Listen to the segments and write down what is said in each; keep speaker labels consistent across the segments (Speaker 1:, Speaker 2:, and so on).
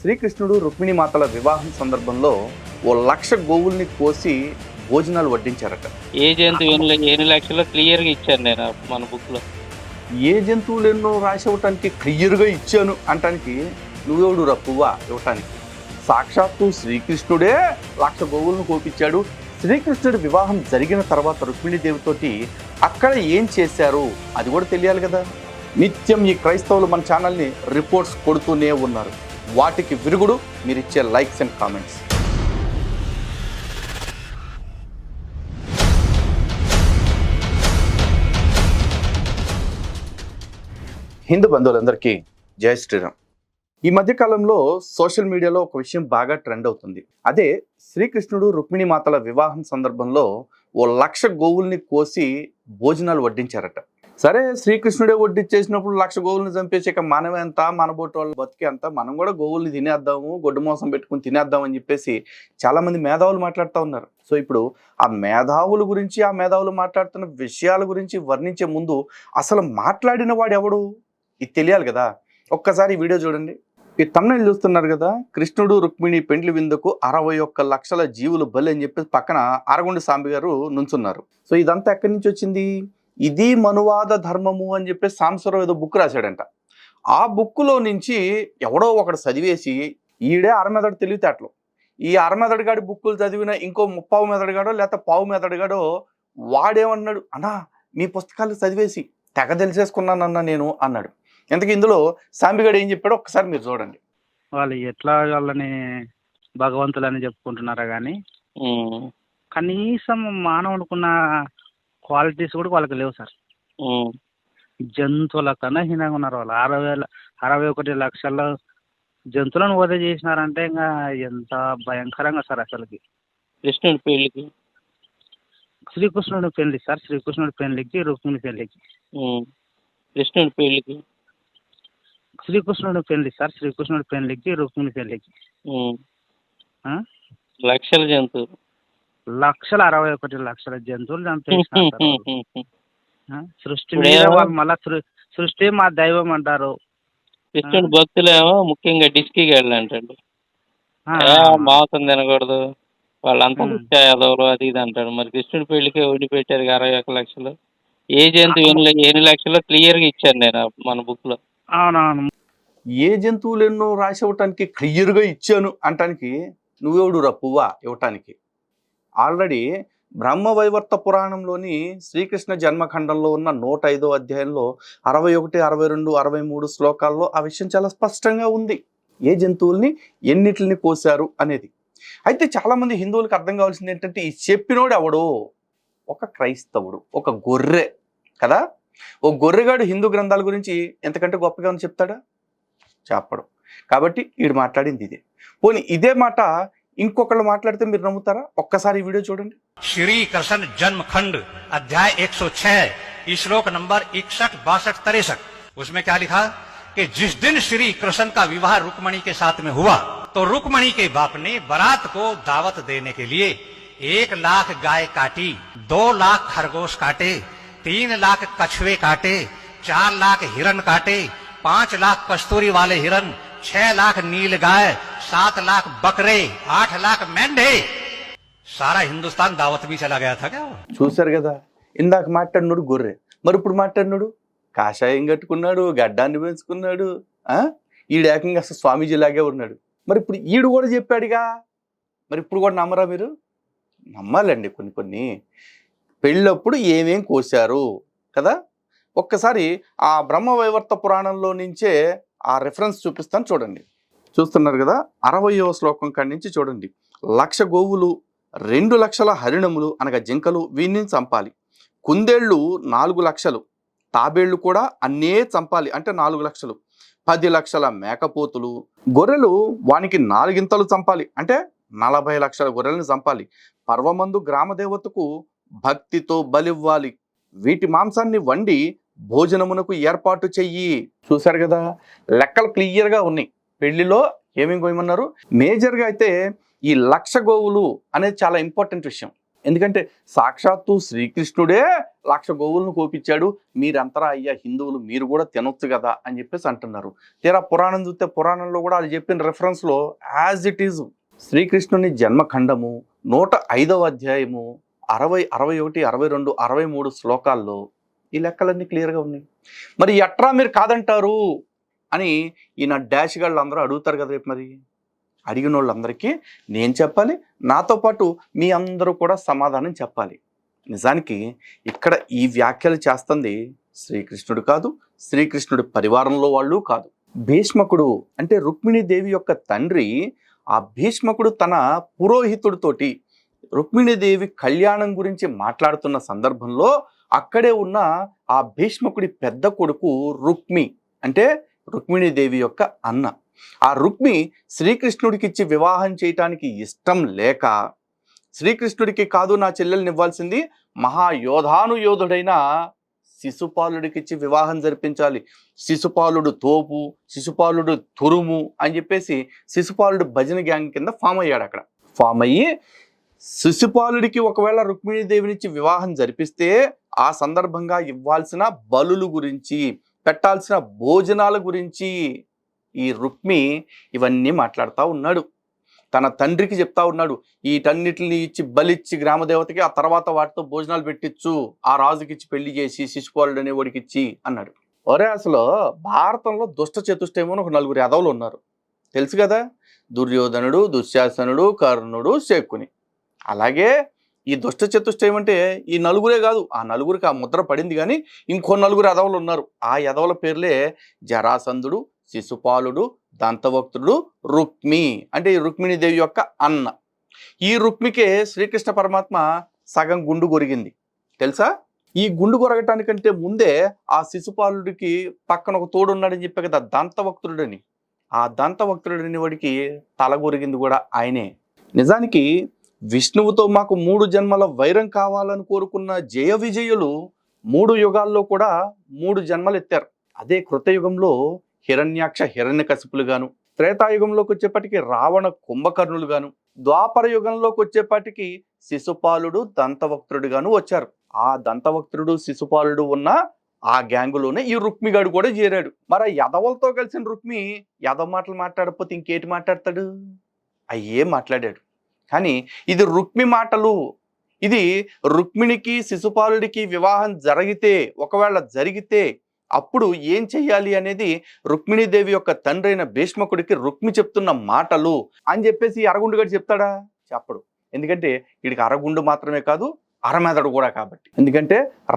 Speaker 1: శ్రీకృష్ణుడు రుక్మిణి మాతల వివాహం సందర్భంలో ఓ లక్ష గోవుల్ని కోసి భోజనాలు వడ్డించారట.
Speaker 2: ఏ జంతువు ఎన్ని లక్షలు క్లియర్గా ఇచ్చాను నేను మన బుక్లో
Speaker 1: ఏ జంతువులు ఎన్నో రాసి ఇవ్వటానికి క్లియర్గా ఇచ్చాను అంటానికి నువ్వెవడు రా పువ్వా ఇవ్వటానికి? సాక్షాత్తు శ్రీకృష్ణుడే లక్ష గోవులను కోపించాడు. శ్రీకృష్ణుడి వివాహం జరిగిన తర్వాత రుక్మిణీదేవితోటి అక్కడ ఏం చేశారు అది కూడా తెలియాలి కదా. నిత్యం ఈ క్రైస్తవులు మన ఛానల్ని రిపోర్ట్స్ కొడుతూనే ఉన్నారు. వాటికి విరుగుడు మీరు ఇచ్చే లైక్స్ అండ్ కామెంట్స్ హిందూ బంధువులందరికీ జై శ్రీరామ్. ఈ మధ్య కాలంలో సోషల్ మీడియాలో ఒక విషయం బాగా ట్రెండ్ అవుతుంది. అదే శ్రీకృష్ణుడు రుక్మిణి మాతల వివాహం సందర్భంలో ఓ లక్ష గోవుల్ని కోసి భోజనాలు వడ్డించారట. సరే శ్రీకృష్ణుడే వడ్డిచ్చేసినప్పుడు లక్ష గోవుల్ని చంపేసాక మనం ఎంత మన బొట్టు వాళ్ళు బతికే ఎంత మనం కూడా గోవుల్ని తినేద్దాము గొడ్డు మోసం పెట్టుకుని తినేద్దాం అని చెప్పేసి చాలా మంది మేధావులు మాట్లాడుతూ ఉన్నారు. సో ఇప్పుడు ఆ మేధావుల గురించి ఆ మేధావులు మాట్లాడుతున్న విషయాల గురించి వర్ణించే ముందు అసలు మాట్లాడిన వాడు ఎవడు ఇది తెలియాలి కదా. ఒక్కసారి ఈ వీడియో చూడండి. ఈ తమిళ చూస్తున్నారు కదా కృష్ణుడు రుక్మిణి పెండ్లి విందుకు అరవై ఒక్క లక్షల జీవులు బలి అని చెప్పేసి పక్కన అరగుండు సాంబి గారు నుంచున్నారు. సో ఇదంతా ఎక్కడి నుంచి వచ్చింది? ఇది మనువాద ధర్మము అని చెప్పేసి సాంసరావు ఏదో బుక్ రాశాడంట. ఆ బుక్లో నుంచి ఎవడో ఒకడు చదివేసి ఈడే అరమెదడు తెలివితేటలు. ఈ అరమెదడుగాడి బుక్కులు చదివిన ఇంకో ముప్పావు మెదడుగాడో లేకపోతే పావు మెదడుగాడో వాడేమన్నాడు అన్నా మీ పుస్తకాలు చదివేసి తెగ తెలిసేసుకున్నానన్నా నేను అన్నాడు. ఇంతకు ఇందులో సాంబిగాడు ఏం చెప్పాడో ఒక్కసారి మీరు చూడండి.
Speaker 3: వాళ్ళు ఎట్లా వాళ్ళని భగవంతులని చెప్పుకుంటున్నారా కానీ కనీసం మానవుడుకున్న క్వాలిటీస్ కూడా వాళ్ళకి లేవు సార్. జంతువుల కన్నా హీనంగా ఉన్నారు వాళ్ళు. అరవై వేల అరవై ఒకటి లక్షల జంతువులను వధ చేసినారంటే ఇంకా ఎంత భయంకరంగా సార్ అసలుకి.
Speaker 2: కృష్ణుడి పెళ్ళికి
Speaker 3: శ్రీకృష్ణుడి పెళ్ళి సార్. శ్రీకృష్ణుడి పెళ్ళికి రుక్మిణి
Speaker 2: పెళ్ళికి కృష్ణుడి పెళ్ళికి
Speaker 3: శ్రీకృష్ణుడి పెళ్ళి సార్. శ్రీకృష్ణుడి పెళ్ళికి రుక్మిణి పెళ్ళికి?
Speaker 2: లక్షల జంతువులు.
Speaker 3: లక్షల అరవై ఒకటి లక్షల జంతువులు. ఆ? సృష్టి మీద వాళ్ళు మళ్ళా సృష్టి మా దైవం అంటారు.
Speaker 2: కృష్ణుడి భక్తులేమో ముఖ్యంగా డిస్కీ గాళ్ళు అంటాడు. మాంసం తినకూడదు వాళ్ళంతా యాదవులు అది ఇది అంటాడు. మరి కృష్ణుడి పెళ్ళికి ఉండి పెట్టారు అరవై ఒక్క లక్షలు. ఏ జంతువు ఎన్ని ఎన్ని లక్షలు క్లియర్గా ఇచ్చాను నేను మన బుక్లో.
Speaker 3: అవునవును.
Speaker 1: ఏ జంతువులు ఎన్నో రాసి ఇవ్వటానికి క్లియర్గా ఇచ్చాను అంటానికి నువ్వెవడు రా పువ్వా ఇవ్వటానికి? ఆల్రెడీ బ్రహ్మవైవర్త పురాణంలోని శ్రీకృష్ణ జన్మఖండంలో ఉన్న నూట ఐదో అధ్యాయంలో అరవై ఒకటి అరవై రెండు అరవై మూడు శ్లోకాల్లో ఆ విషయం చాలా స్పష్టంగా ఉంది. ఏ జంతువుల్ని ఎన్నిటిని కోశారు అనేది. అయితే చాలామంది హిందువులకు అర్థం కావాల్సింది ఏంటంటే ఈ చెప్పినోడు ఎవడు ఒక క్రైస్తవుడు ఒక గొర్రె కదా? ఓ గొర్రెగాడు హిందూ గ్రంథాల గురించి ఎంతకంటే గొప్పగా ఉంది చెప్తాడా? చెప్పడు. కాబట్టి వీడు మాట్లాడింది ఇదే. పోనీ ఇదే మాట ఇంకొకళ్ళు మాట్లాడితే మీరు నమ్ముతారా ఒక్కసారి ఈ వీడియో చూడండి
Speaker 4: श्री कृष्ण जन्म खंड अध्याय 106 श्लोक नंबर इकसठ बासठ तिरसठ उसमें क्या लिखा कि जिस दिन श्री कृष्ण का विवाह रुक्मणी के साथ में हुआ तो रुक्मणी के बाप ने बारात को दावत देने के लिए एक लाख गाय काटी दो लाख खरगोश काटे तीन लाख कछुए काटे चार लाख हिरन काटे पांच लाख कस्तूरी वाले हिरन छह लाख नील गाय सात लाख बकरे आठ लाख मेंढे सारा हिंदुस्तान दावत में चला गया था क्या वो?
Speaker 1: చూశారు కదా ఇందాక మాట్లాడినాడు గొర్రె మరి ఇప్పుడు మాట్లాడినాడు కాషాయం కట్టుకున్నాడు గడ్డాన్ని పెంచుకున్నాడు ఆ ఈడు ఏకంగా అసలు స్వామీజీలాగే ఉన్నాడు మరి ఇప్పుడు ఈడు కూడా చెప్పాడుగా మరి ఇప్పుడు కూడా నమ్మరా మీరు నమ్మాలండి కొన్ని కొన్ని పెళ్ళప్పుడు ఏమేం కోశారు కదా ఒక్కసారి ఆ బ్రహ్మవైవర్త పురాణంలో నుంచే ఆ రెఫరెన్స్ చూపిస్తాను చూడండి. చూస్తున్నారు కదా అరవయో శ్లోకం కాడి నుంచి చూడండి. లక్ష గోవులు రెండు లక్షల హరిణములు అనగా జింకలు వీటిని చంపాలి. కుందేళ్ళు నాలుగు లక్షలు తాబేళ్ళు కూడా అన్నే చంపాలి అంటే నాలుగు లక్షలు. పది లక్షల మేకపోతులు గొర్రెలు వానికి నాలుగింతలు చంపాలి అంటే నలభై లక్షల గొర్రెలను చంపాలి. పర్వమందు గ్రామదేవతకు భక్తితో బలివ్వాలి. వీటి మాంసాన్ని వండి భోజనమునకు ఏర్పాటు చెయ్యి. చూశారు కదా? లెక్కలు క్లియర్గా ఉన్నాయి. పెళ్ళిలో ఏమేమి కోయమన్నారు మేజర్గా అయితే ఈ లక్ష గోవులు అనేది చాలా ఇంపార్టెంట్ విషయం. ఎందుకంటే సాక్షాత్తు శ్రీకృష్ణుడే లక్ష గోవులను కోపించాడు. మీరంతరా అయ్యా హిందువులు మీరు కూడా తినొచ్చు కదా అని చెప్పేసి అంటున్నారు. తీరా పురాణం చూస్తే పురాణంలో కూడా అది చెప్పిన రెఫరెన్స్లో యాజ్ ఇట్ ఈజ్ శ్రీకృష్ణుని జన్మఖండము నూట ఐదవ అధ్యాయము అరవై అరవై ఒకటి అరవై రెండు అరవై మూడు శ్లోకాల్లో ఈ లెక్కలన్నీ క్లియర్గా ఉన్నాయి. మరి ఎట్రా మీరు కాదంటారు? అని ఈయన డాష్ గాళ్ళు అందరూ అడుగుతారు కదా రేపు మరి. అడిగిన వాళ్ళందరికీ నేను చెప్పాలి నాతో పాటు మీ అందరూ కూడా సమాధానం చెప్పాలి. నిజానికి ఇక్కడ ఈ వ్యాఖ్యలు చేస్తుంది శ్రీకృష్ణుడు కాదు శ్రీకృష్ణుడి పరివారంలో వాళ్ళు కాదు. భీష్మకుడు అంటే రుక్మిణీదేవి యొక్క తండ్రి ఆ భీష్మకుడు తన పురోహితుడితోటి రుక్మిణీదేవి కళ్యాణం గురించి మాట్లాడుతున్న సందర్భంలో అక్కడే ఉన్న ఆ భీష్మకుడి పెద్ద కొడుకు రుక్మి అంటే రుక్మిణీదేవి యొక్క అన్న. ఆ రుక్మి శ్రీకృష్ణుడికి ఇచ్చి వివాహం చేయటానికి ఇష్టం లేక శ్రీకృష్ణుడికి కాదు నా చెల్లెల్ని ఇవ్వాల్సింది మహాయోధానుయోధుడైన శిశుపాలుడికిచ్చి వివాహం జరిపించాలి. శిశుపాలుడు తోపు శిశుపాలుడు తురుము అని చెప్పేసి శిశుపాలుడు భజన గ్యాంగ్ కింద ఫామ్ అయ్యాడు అక్కడ ఫామ్ అయ్యి శిశుపాలుడికి ఒకవేళ రుక్మిణీదేవినిచ్చి వివాహం జరిపిస్తే ఆ సందర్భంగా ఇవ్వాల్సిన బలులు గురించి పెట్టాల్సిన భోజనాల గురించి ఈ రుక్మి ఇవన్నీ మాట్లాడుతూ ఉన్నాడు. తన తండ్రికి చెప్తా ఉన్నాడు వీటన్నిటిని ఇచ్చి బలిచ్చి గ్రామదేవతకి ఆ తర్వాత వాటితో భోజనాలు పెట్టించు ఆ రాజుకి ఇచ్చి పెళ్ళి చేసి శిశుపాలుడు అనే వాడికి ఇచ్చి అన్నాడు. ఒరే అసలు భారతంలో దుష్ట చతుష్టయమో ఒక నలుగురు యదవులు ఉన్నారు. తెలుసు కదా? దుర్యోధనుడు దుశ్శాసనుడు కర్ణుడు శకుని. అలాగే ఈ దుష్ట చతుష్టయం అంటే ఈ నలుగురే కాదు ఆ నలుగురికి ఆ ముద్ర పడింది కానీ ఇంకో నలుగురు యదవులు ఉన్నారు. ఆ యదవుల పేర్లే జరాసంధుడు శిశుపాలుడు దంతభక్తుడు రుక్మి. అంటే ఈ రుక్మిణీదేవి యొక్క అన్న. ఈ రుక్మికే శ్రీకృష్ణ పరమాత్మ సగం గుండు కొరిగింది తెలుసా? ఈ గుండు కొరగటానికంటే ముందే ఆ శిశుపాలుడికి పక్కన ఒక తోడు ఉన్నాడని చెప్పే కదా దంతభక్తుడని ఆ దంతభక్తుడని వాడికి తల కొరిగింది కూడా ఆయనే. నిజానికి విష్ణువుతో మాకు మూడు జన్మల వైరం కావాలని కోరుకున్న జయ విజయులు మూడు యుగాల్లో కూడా మూడు జన్మలు ఎత్తారు అదే కృతయుగంలో హిరణ్యాక్ష హిరణ్య కసిపులుగాను త్రేతాయుగంలోకి వచ్చేప్పటికి రావణ కుంభకర్ణులుగాను ద్వాపర యుగంలోకి వచ్చేప్పటికి శిశుపాలుడు దంతవక్తుడు గాను వచ్చారు. ఆ దంతవక్తుడు శిశుపాలుడు ఉన్న ఆ గ్యాంగులోనే ఈ రుక్మిగాడు కూడా చేరాడు. మరి యదవలతో కలిసిన రుక్మి యదవ మాటలు మాట్లాడకపోతే ఇంకేటి మాట్లాడతాడు? అయ్యే మాట్లాడాడు. కానీ ఇది రుక్మి మాటలు. ఇది రుక్మిణికి శిశుపాలుడికి వివాహం జరిగితే ఒకవేళ జరిగితే అప్పుడు ఏం చెయ్యాలి అనేది రుక్మిణీదేవి యొక్క తండ్రి అయిన భీష్మకుడికి రుక్మి చెప్తున్న మాటలు అని చెప్పేసి ఈ అరగుండు గడి చెప్తాడా? చెప్పడు. ఎందుకంటే వీడికి అరగుండు మాత్రమే కాదు అరమెదడు కూడా కాబట్టి. ఎందుకంటే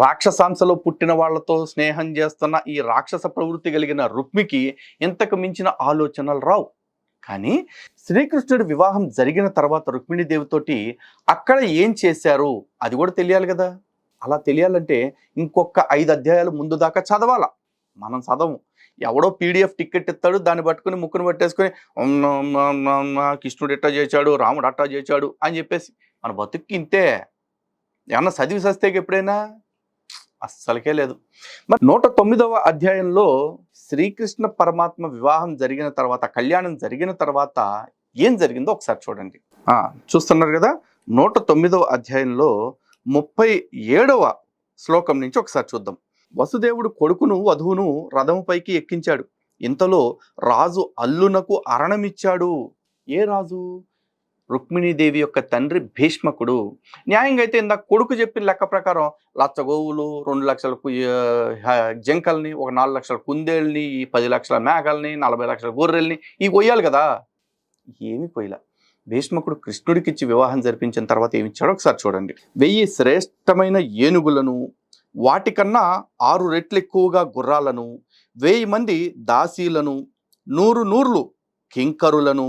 Speaker 1: రాక్షసాంశలో పుట్టిన వాళ్ళతో స్నేహం చేస్తున్న ఈ రాక్షస ప్రవృత్తి కలిగిన రుక్మికి ఇంతకు మించిన ఆలోచనలు రావు. కానీ శ్రీకృష్ణుడి వివాహం జరిగిన తర్వాత రుక్మిణీదేవితోటి అక్కడ ఏం చేశారు? అది కూడా తెలియాలి కదా. అలా తెలియాలంటే ఇంకొక ఐదు అధ్యాయాలు ముందు దాకా చదవాలా? మనం చదవము. ఎవడో పీడిఎఫ్ టికెట్ ఇస్తాడు దాన్ని పట్టుకుని ముక్కును పట్టేసుకొని కృష్ణుడు ఎట్టా చేశాడు రాముడు అట్టా చేశాడు అని చెప్పేసి. మన బతుక్కి ఇంతే. ఏమన్నా చదివి సస్తేకి ఎప్పుడైనా? అస్సలకే లేదు. మరి నూట తొమ్మిదవ అధ్యాయంలో శ్రీకృష్ణ పరమాత్మ వివాహం జరిగిన తర్వాత కళ్యాణం జరిగిన తర్వాత ఏం జరిగిందో ఒకసారి చూడండి. చూస్తున్నారు కదా నూట తొమ్మిదవ అధ్యాయంలో ముప్పై ఏడవ శ్లోకం నుంచి ఒకసారి చూద్దాం. వసుదేవుడు కొడుకును వధువును రథముపైకి ఎక్కించాడు. ఇంతలో రాజు అల్లునకు అరణమిచ్చాడు. ఏ రాజు? రుక్మిణీదేవి యొక్క తండ్రి భీష్మకుడు. న్యాయంగా అయితే ఇందాక కొడుకు చెప్పిన లెక్క ప్రకారం లచ్చ గోవులు రెండు లక్షల జంకల్ని జింకల్ని ఒక నాలుగు లక్షల కుందేళ్ళని ఈ పది లక్షల మేకల్ని నలభై లక్షల గొర్రెల్ని ఇవి కొయ్యాలి కదా. ఏమి కొయ్యలే. భీష్మకుడు కృష్ణుడికి ఇచ్చి వివాహం జరిపించిన తర్వాత ఏమిచ్చాడో ఒకసారి చూడండి. వెయ్యి శ్రేష్టమైన ఏనుగులను వాటికన్నా ఆరు రెట్లు ఎక్కువగా గుర్రాలను వెయ్యి మంది దాసీలను నూరు నూర్లు కింకరులను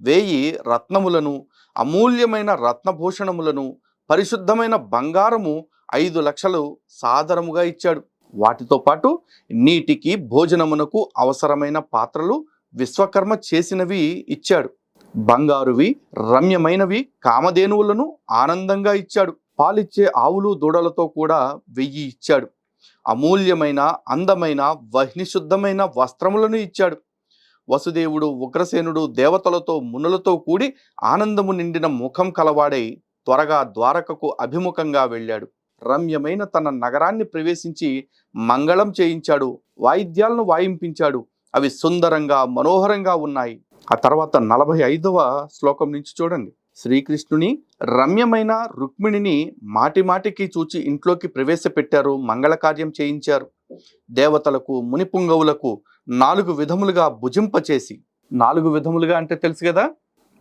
Speaker 1: వేయి రత్నములను అమూల్యమైన రత్నభూషణములను పరిశుద్ధమైన బంగారము ఐదు లక్షలు సాదరముగా ఇచ్చాడు. వాటితో పాటు నీటికి భోజనమునకు అవసరమైన పాత్రలు విశ్వకర్మ చేసినవి ఇచ్చాడు. బంగారువి రమ్యమైనవి కామధేనువులను ఆనందంగా ఇచ్చాడు. పాలిచ్చే ఆవులు దూడలతో కూడా వెయ్యి ఇచ్చాడు. అమూల్యమైన అందమైన వహ్నిశుద్ధమైన వస్త్రములను ఇచ్చాడు. వసుదేవుడు ఉగ్రసేనుడు దేవతలతో మునులతో కూడి ఆనందము నిండిన ముఖం కలవాడై త్వరగా ద్వారకకు అభిముఖంగా వెళ్ళాడు. రమ్యమైన తన నగరాన్ని ప్రవేశించి మంగళం చేయించాడు. వాయిద్యాలను వాయింపించాడు. అవి సుందరంగా మనోహరంగా ఉన్నాయి. ఆ తర్వాత నలభై ఐదవ శ్లోకం నుంచి చూడండి. శ్రీకృష్ణుని రమ్యమైన రుక్మిణిని మాటిమాటికి చూచి ఇంట్లోకి ప్రవేశపెట్టారు మంగళకార్యం చేయించారు. దేవతలకు మునిపుంగవులకు నాలుగు విధములుగా భుజింపచేసి నాలుగు విధములుగా అంటే తెలుసు కదా?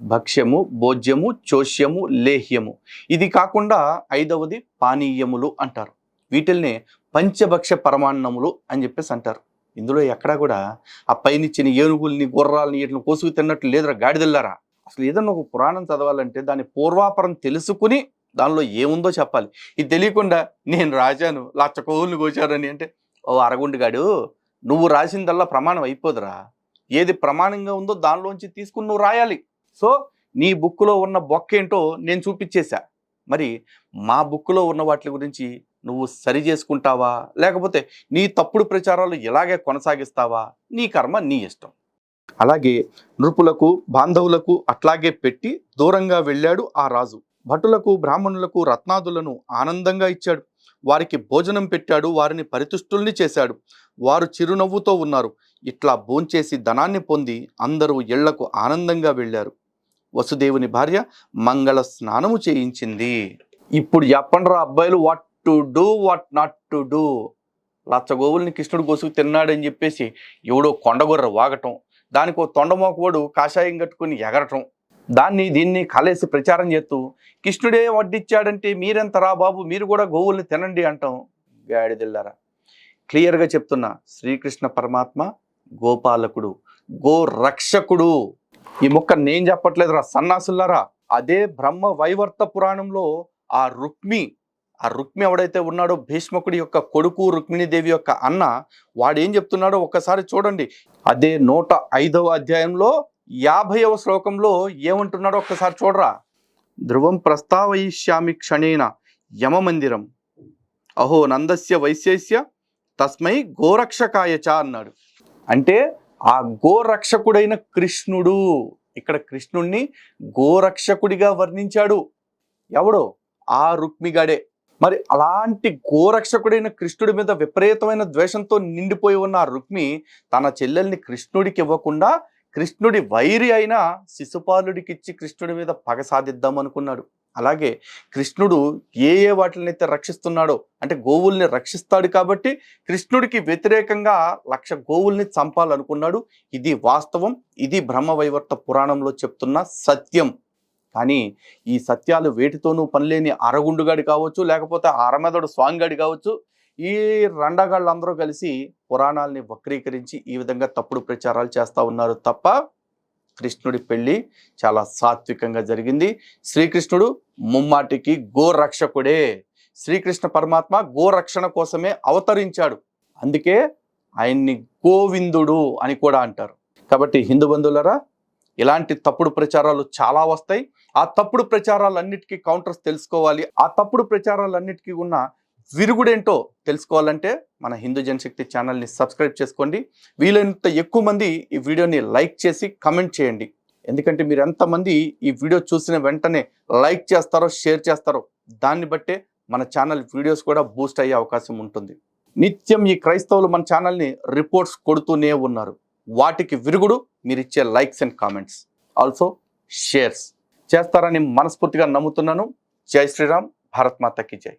Speaker 1: భక్ష్యము భోజ్యము చోష్యము లేహ్యము. ఇది కాకుండా ఐదవది పానీయములు అంటారు. వీటిల్ని పంచభక్ష పరమాన్నములు అని చెప్పేసి అంటారు. ఇందులో ఎక్కడా కూడా ఆ పైనిచ్చిన ఏనుగుల్ని గుర్రాలని వీటిని కోసుకు తిన్నట్టు లేదురా గాడిదెళ్ళారా అసలు ఏదన్నా ఒక పురాణం చదవాలంటే దాని పూర్వాపరం తెలుసుకుని దానిలో ఏముందో చెప్పాలి. ఇది తెలియకుండా నేను రాజాను లచ్చ కోవుల్ని కోచారని అంటే ఓ అరగుండుగాడు నువ్వు రాసిందల్లా ప్రమాణం అయిపోదురా. ఏది ప్రమాణంగా ఉందో దానిలోంచి తీసుకుని నువ్వు రాయాలి. సో నీ బుక్లో ఉన్న బొక్క ఏంటో నేను చూపించేశా. మరి మా బుక్లో ఉన్న వాటి గురించి నువ్వు సరి చేసుకుంటావా? లేకపోతే నీ తప్పుడు ప్రచారాలు ఇలాగే కొనసాగిస్తావా? నీ కర్మ నీ ఇష్టం. అలాగే నృపులకు బాంధవులకు అట్లాగే పెట్టి దూరంగా వెళ్ళాడు ఆ రాజు. భటులకు బ్రాహ్మణులకు రత్నాదులను ఆనందంగా ఇచ్చాడు. వారికి భోజనం పెట్టాడు వారిని పరితుష్టుల్ని చేశాడు. వారు చిరునవ్వుతో ఉన్నారు. ఇట్లా భోంచేసి ధనాన్ని పొంది అందరూ ఇళ్ళకు ఆనందంగా వెళ్ళారు. వసుదేవుని భార్య మంగళ స్నానము చేయించింది. ఇప్పుడు చెప్పండ్రా అబ్బాయిలు what to do what not to do లచ్చగోవుల్ని కృష్ణుడు గోసుకు తిన్నాడని చెప్పేసి ఎవడో కొండగొర్ర వాగటం దానికి ఓ తొండమోకవాడు కాషాయం కట్టుకుని ఎగరటం దాన్ని దీన్ని కలేసి ప్రచారం చేస్తూ కృష్ణుడే వడ్డిచ్చాడంటే మీరెంతరా బాబు మీరు కూడా గోవుల్ని తినండి అంటాం. గాడిదిల్లారా క్లియర్గా చెప్తున్నా. శ్రీకృష్ణ పరమాత్మ గోపాలకుడు గో రక్షకుడు ఈ మొక్క నేను చెప్పట్లేదురా సన్నాసుల్లారా అదే బ్రహ్మ వైవర్త పురాణంలో ఆ రుక్మి ఆ రుక్మి ఎవడైతే ఉన్నాడో భీష్మకుడి యొక్క కొడుకు రుక్మిణీదేవి యొక్క అన్న వాడేం చెప్తున్నాడో ఒక్కసారి చూడండి. అదే నూట ఐదవ అధ్యాయంలో యాభైవ శ్లోకంలో ఏమంటున్నాడో ఒక్కసారి చూడరా. ధ్రువం ప్రస్తావయిష్యామి క్షణేన యమమందిరం. అహో నందస్య వైశ్యస్య తస్మై గోరక్షకాయ చ అన్నాడు. అంటే ఆ గోరక్షకుడైన కృష్ణుడు ఇక్కడ కృష్ణుణ్ణి గోరక్షకుడిగా వర్ణించాడు. ఎవడో? ఆ రుక్మిగాడే. మరి అలాంటి గోరక్షకుడైన కృష్ణుడి మీద విపరీతమైన ద్వేషంతో నిండిపోయి ఉన్న ఆ రుక్మి తన చెల్లెల్ని కృష్ణుడికి ఇవ్వకుండా కృష్ణుడి వైరి అయిన శిశుపాలుడికిచ్చి కృష్ణుడి మీద పగ సాధిద్దాం అనుకున్నాడు. అలాగే కృష్ణుడు ఏ ఏ వాటినైతే రక్షిస్తున్నాడో అంటే గోవుల్ని రక్షిస్తాడు కాబట్టి కృష్ణుడికి వ్యతిరేకంగా లక్ష గోవుల్ని చంపాలనుకున్నాడు. ఇది వాస్తవం ఇది బ్రహ్మవైవర్త పురాణంలో చెప్తున్న సత్యం. కానీ ఈ సత్యాలు వేటితోనూ పనిలేని అరగుండుగాడి కావచ్చు లేకపోతే ఆ అరమెదడు స్వాంగాడి కావచ్చు ఈ రండగాళ్ళందరూ కలిసి పురాణాలని వక్రీకరించి ఈ విధంగా తప్పుడు ప్రచారాలు చేస్తూ ఉన్నారు తప్ప కృష్ణుడి పెళ్ళి చాలా సాత్వికంగా జరిగింది. శ్రీకృష్ణుడు ముమ్మాటికి గోరక్షకుడే. శ్రీకృష్ణ పరమాత్మ గోరక్షణ కోసమే అవతరించాడు. అందుకే ఆయన్ని గోవిందుడు అని కూడా అంటారు. కాబట్టి హిందూ బంధువులరా ఇలాంటి తప్పుడు ప్రచారాలు చాలా వస్తాయి. ఆ తప్పుడు ప్రచారాలన్నిటికీ కౌంటర్స్ తెలుసుకోవాలి. ఆ తప్పుడు ప్రచారాలన్నిటికీ ఉన్న విరుగుడేంటో తెలుసుకోవాలంటే మన హిందూ జనశక్తి ఛానల్ని సబ్స్క్రైబ్ చేసుకోండి. వీలైనంత ఎక్కువ మంది ఈ వీడియోని లైక్ చేసి కమెంట్ చేయండి. ఎందుకంటే మీరు ఎంతమంది ఈ వీడియో చూసిన వెంటనే లైక్ చేస్తారో షేర్ చేస్తారో దాన్ని బట్టే మన ఛానల్ వీడియోస్ కూడా బూస్ట్ అయ్యే అవకాశం ఉంటుంది. నిత్యం ఈ క్రైస్తవులు మన ఛానల్ని రిపోర్ట్స్ కొడుతూనే ఉన్నారు. వాటికి విరుగుడు మీరిచ్చే likes and comments. Also shares. చేస్తారని మనస్ఫూర్తిగా నమ్ముతున్నాను. జై శ్రీరామ్. భారత్ మాతకి జై.